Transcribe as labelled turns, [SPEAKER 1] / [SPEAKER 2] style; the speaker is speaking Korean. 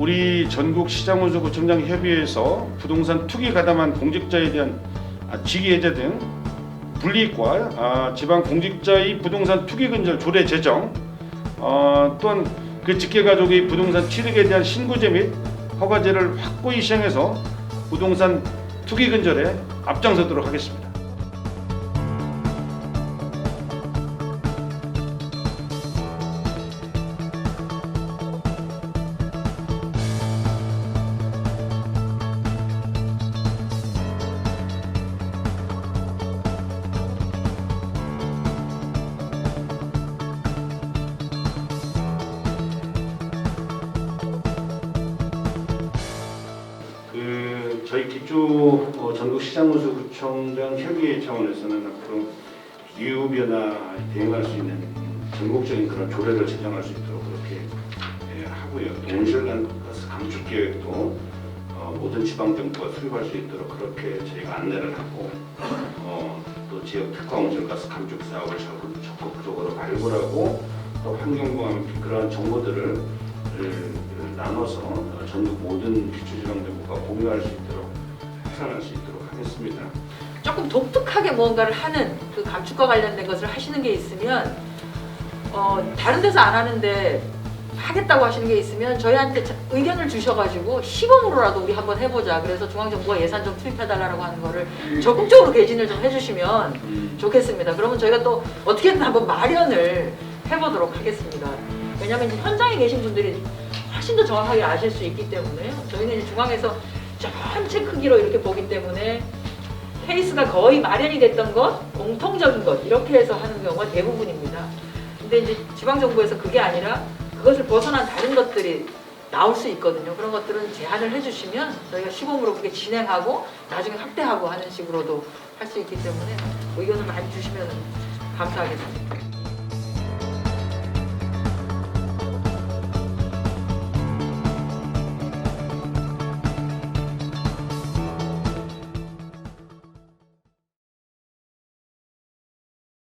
[SPEAKER 1] 우리 전국 시장운수구청장 협의회에서 부동산 투기 가담한 공직자에 대한 아, 직위 해제 등 불이익과 아, 지방 공직자의 부동산 투기 근절 조례 제정 어, 또한 그 직계 가족의 부동산 취득에 대한 신고제 및 허가제를 확고히 시행해서 부동산 투기 근절에 앞장서도록 하겠습니다. 저희 기초 어, 전국시장운수구청장 협의회 차원에서는 앞으로 기후 변화에 대응할 수 있는 전국적인 그런 조례를 제정할 수 있도록 그렇게 예, 하고요. 또 온실가스 감축 계획도 어, 모든 지방 정부가 수립할 수 있도록 그렇게 저희가 안내를 하고 어, 또 지역 특화 온실가스 감축 사업을 적극- 적극적으로 발굴하고 또 환경부와 함께 그러한 정보들을 나눠서 어, 전국 모든 기초지방정부가 공유할 수 있도록 해산할 수 있도록 하겠습니다.
[SPEAKER 2] 조금 독특하게 뭔가를 하는 그 감축과 관련된 것을 하시는 게 있으면 어, 다른 데서 안 하는데 하겠다고 하시는 게 있으면 저희한테 자- 의견을 주셔가지고 시범으로라도 우리 한번 해보자. 그래서 중앙정부가 예산 좀 투입해달라고 하는 거를 적극적으로 개진을 좀 해주시면 좋겠습니다. 그러면 저희가 또 어떻게든 한번 마련을 해보도록 하겠습니다. 왜냐하면 현장에 계신 분들이 훨씬 더 정확하게 아실 수 있기 때문에 저희는 중앙에서 전체 크기로 이렇게 보기 때문에 케이스가 거의 마련이 됐던 것, 공통적인 것 이렇게 해서 하는 경우가 대부분입니다. 근데 이제 지방정부에서 그게 아니라 그것을 벗어난 다른 것들이 나올 수 있거든요. 그런 것들은 제안을 해주시면 저희가 시범으로 그렇게 진행하고 나중에 확대하고 하는 식으로도 할 수 있기 때문에 의견을 많이 주시면 감사하겠습니다.